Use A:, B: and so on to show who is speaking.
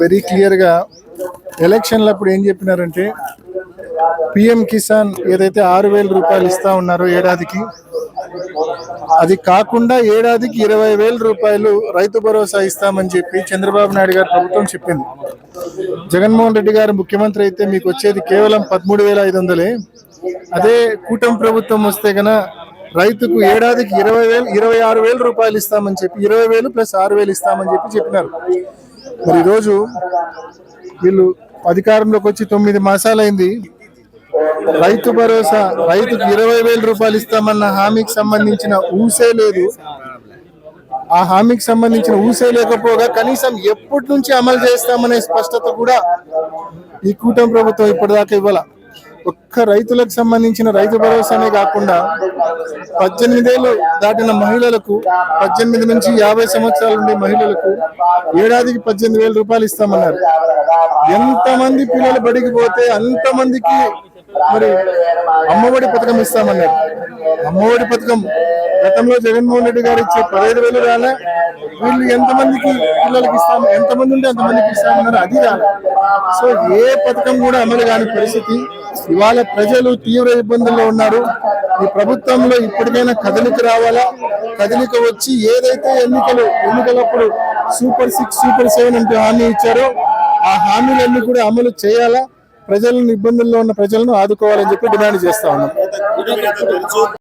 A: Very క్లియర్గా ఎలక్షన్లు అప్పుడు ఏం చెప్పినారంటే పిఎం కిసాన్ ఏదైతే ఆరు వేల రూపాయలు ఇస్తా ఉన్నారో ఏడాదికి అది కాకుండా ఏడాదికి ఇరవై వేల రూపాయలు రైతు భరోసా ఇస్తామని చెప్పి చంద్రబాబు నాయుడు గారు ప్రభుత్వం చెప్పింది. జగన్మోహన్ రెడ్డి గారు ముఖ్యమంత్రి అయితే మీకు వచ్చేది కేవలం పదమూడు వేల ఐదు వందలే. అదే కూటమి ప్రభుత్వం వస్తే గన రైతుకు ఏడాదికి ఇరవై వేలు ఇరవై ఆరు వేల రూపాయలు ఇస్తామని చెప్పి ఇరవై వేలు ప్లస్ ఆరు వేలు ఇస్తామని చెప్పి చెప్పినారు. మరి ఈరోజు వీళ్ళు అధికారంలోకి వచ్చి తొమ్మిది మాసాలైంది. రైతు భరోసా రైతుకు ఇరవై వేల రూపాయలు ఇస్తామన్న హామీకి సంబంధించిన ఊసే లేదు. ఆ హామీకి సంబంధించిన ఊసే లేకపోగా కనీసం ఎప్పటి నుంచి అమలు చేస్తామనే స్పష్టత కూడా ఈ కూటమి ప్రభుత్వం ఇప్పటిదాకా ఇవ్వాల. ఒక్క రైతులకు సంబంధించిన రైతు భరోసానే కాకుండా పద్దెనిమిదేళ్ళు దాటిన మహిళలకు పద్దెనిమిది నుంచి యాభై సంవత్సరాల ఉండే మహిళలకు ఏడాదికి పద్దెనిమిది వేల రూపాయలు ఇస్తామన్నారు. ఎంతమంది పిల్లలు బడికి పోతే అంతమందికి మరి అమ్మఒడి పథకం ఇస్తామన్నారు. అమ్మఒడి పథకం గతంలో జగన్మోహన్ రెడ్డి గారు ఇచ్చే పదహైదు వేలు రాలే వీళ్ళు ఎంతమందికి పిల్లలకి ఇస్తాము ఎంతమంది ఉంటే అంతమందికి ఇస్తామన్నారు అది రాలే సో ఏ పథకం కూడా అమలు కాని పరిస్థితి. ఇవాళ ప్రజలు తీవ్ర ఇబ్బందుల్లో ఉన్నారు. ఈ ప్రభుత్వంలో ఇప్పటికైనా కదలిక రావాలా? కదలిక వచ్చి ఏదైతే ఎన్నికలు ఎన్నికలప్పుడు సూపర్ సిక్స్ సూపర్ సెవెన్ అంటూ హామీ ఇచ్చారో ఆ హామీలన్నీ కూడా అమలు చేయాలా? ప్రజలను ఇబ్బందుల్లో ఉన్న ప్రజలను ఆదుకోవాలని చెప్పి డిమాండ్ చేస్తా ఉన్నాం.